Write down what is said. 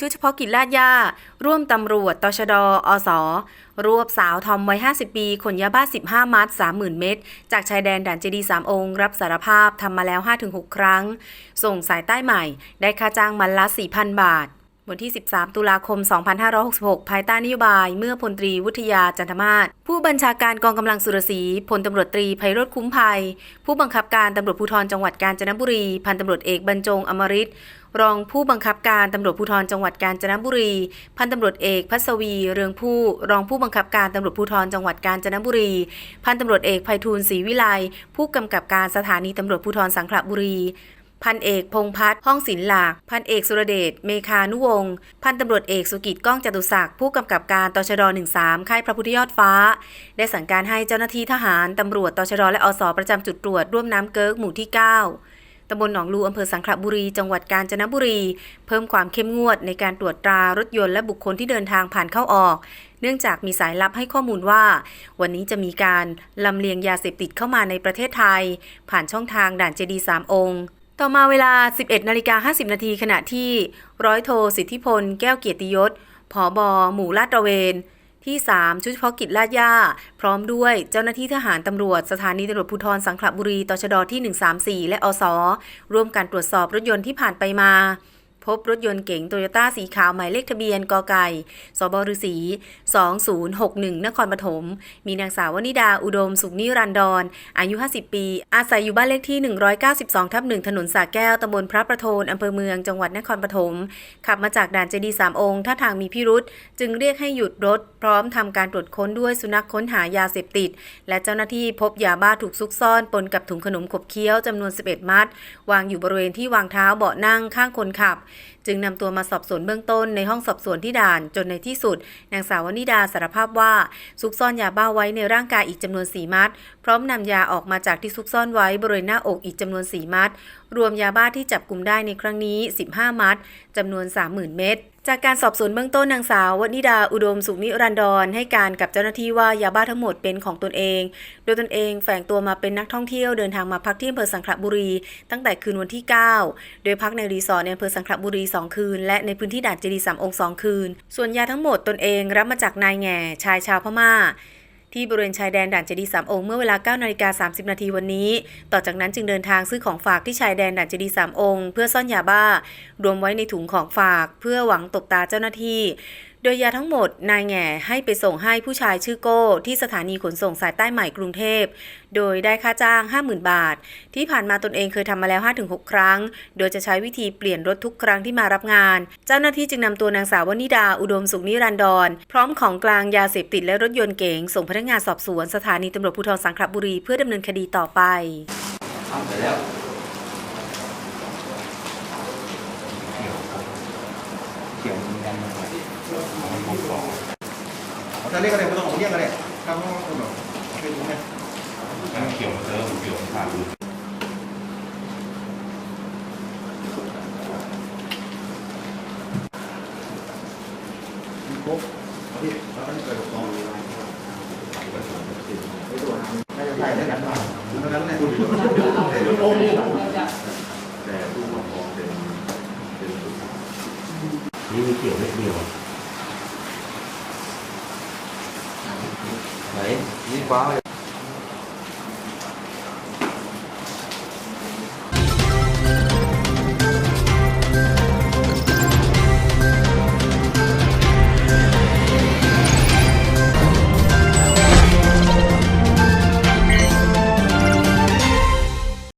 ชุดเฉพาะกิจลาดยาร่วมตำรวจตชดอสรวบสาวทอมวัย 50 ปีขนยาบ้า 15 มัด 30,000 เม็ดจากชายแดนด่านเจดีย์3องค์ รับสารภาพทำมาแล้ว 5-6 ครั้ง ส่งสายใต้ใหม่ ได้ค่าจ้างมันละ 4,000 บาท วันที่ 13 ตุลาคม 2566 ภายใต้นโยบาย เมื่อพลตรีวุฒิยาจันทมาศผู้บัญชาการกองกำลังสุรศีพลตำรวจตรีไพโรธคุ้มภัย ผู้บังคับการตำรวจภูธรจังหวัดกาญจนบุรี พันตำรวจเอกบรรจงอมริตรองผู้บังคับการตำรวจภูธรจังหวัดกาญจนบุรี พันตำรวจเอกพัศวี เรืองผู้ รองผู้บังคับการตำรวจภูธรจังหวัดกาญจนบุรี พันตำรวจเอกไพฑูรย์ศรีวิไลผู้กำกับการสถานีตำรวจภูธรสังขละบุรี พันเอกพงพัฒน์ห้องศิลหลาก พันเอกสุรเดชเมคานุวงศ์พันตำรวจเอกสุกิจก้องจตุศักดิ์ผู้กำกับการตชด13 ค่ายพระพุทธยอดฟ้า ได้สั่งการให้เจ้าหน้าที่ทหารตำรวจตชดและอสประจำจุดตรวจร่วมน้ำเกิกหมู่ที่ 9ตำบลหนองลูอำเภอสังขละบุรี จังหวัดกาญจนบุรี เพิ่มความเข้มงวดในการตรวจตรารถยนต์และบุคคลที่เดินทางผ่านเข้าออก เนื่องจากมีสายลับให้ข้อมูลว่า วันนี้จะมีการลำเลียงยาเสพติดเข้ามาในประเทศไทย ผ่านช่องทางด่านเจดีย์3องค์ ต่อมาเวลา 11นาฬิกา50 นาทีขณะที่ร้อยโทสิทธิพล แก้วเกียรติยศผอบอหมู่ลาดตระเวน ที่ 3 ชุดเฉพาะกิจลาดย่า พร้อมด้วยเจ้าหน้าที่ทหารตำรวจสถานีตำรวจภูธรสังขละบุรีตชดที่ 134 และอสร่วมกันตรวจสอบรถยนต์ที่ผ่านไปมา พบรถยนต์เก๋งโตโยต้าสีขาวหมายเลขทะเบียนกไก่ สบฤษี2061 นครปฐม มีนางสาววนิดาอุดม สุขนิรันดร อายุ 50 ปี อาศัยอยู่บ้านเลขที่ 192 ทับ1ถนนสาแก้ว ตำบลพระประโทนอำเภอเมือง จังหวัดนครปฐม ขับมาจากด่านเจดีย์สามองค์ท่าทางมีพิรุษ จึงเรียกให้หยุดรถ พร้อมทำการตรวจค้นด้วยสุนัขค้นหายาเสพติด และเจ้าหน้าที่พบยาบ้าถูกซุกซ่อนปนกับถุงขนมขบเคี้ยวจำนวน 11 มัด วางอยู่บริเวณที่วางเท้าเบาะนั่งข้างคนขับจึงนำตัวมาสอบสวนเบื้องต้นในห้องสอบสวนที่ด่าน จนในที่สุด นางสาววนิดาสารภาพว่าซุกซ่อนยาบ้าไว้ในร่างกายอีกจำนวน4มัด พร้อมนำยาออกมาจากที่ซุกซ่อนไว้บริเวณหน้าอกอีกจำนวน4มัด รวมยาบ้าที่จับกลุ่มได้ในครั้งนี้ 15 มัดจำนวน 30,000 เม็ด จากการสอบสวนเบื้องต้นนางสาววนิดาอุดมสุขนิรันดรให้การกับเจ้าหน้าที่ว่ายาบ้าทั้งหมดเป็นของตนเอง โดยตนเองแฝงตัวมาเป็นนักท่องเที่ยวเดินทางมาพักที่อำเภอสังขละบุรี ตั้งแต่คืนวันที่ 9 โดยพักในรีสอร์ทในอำเภอสังขละบุรี 2 คืน และในพื้นที่ด่านเจดีย์สามองค์สองคืน ส่วนยาทั้งหมดตนเองรับมาจากนายแง่ชายชาวพม่า ที่บริเวณชายแดนด่านเจดีสามองค์เมื่อเวลา9นาฬิกา30 นาทีวันนี้ ต่อจากนั้นจึงเดินทางซื้อของฝากที่ชายแดนด่านเจดีสามองค์ เพื่อซ่อนยาบ้ารวมไว้ในถุงของฝาก เพื่อหวังตบตาเจ้าหน้าที่ โดยยาทั้งหมดนายแง่ให้ไปส่งให้ผู้ชายชื่อโก้ ที่สถานีขนส่งสายใต้ใหม่กรุงเทพ โดยได้ค่าจ้าง 50,000 บาท ที่ผ่านมาตนเองเคยทำมาแล้ว 5-6 ครั้ง โดยจะใช้วิธีเปลี่ยนรถทุกครั้งที่มารับงาน เจ้าหน้าที่จึงนำตัวนางสาววนิดาอุดมสุขนิรันดร พร้อมของกลางยาเสพติดและรถยนต์เก๋งส่งพนักงานสอบสวนสถานีตำรวจภูธรสังขบุรีเพื่อดำเนินคดีต่อไปทำไปแล้วเกี่ยว มีกันมาของผมก่อถ้าเรียกอะไรไม่ต้องเรียกอะไรครับเพราะว่าคนแบบไม่รู้ไงการเกี่ยวมาเจอเกี่ยวขาดครบพี่แล้วก็เกิดของไม่ใช่ได้กันบ้างดังนั้นเนี่ยคุณคุณโอ้โห แต่ผู้ปกครองเป็นเป็น นี่มีเกี่ยวเล็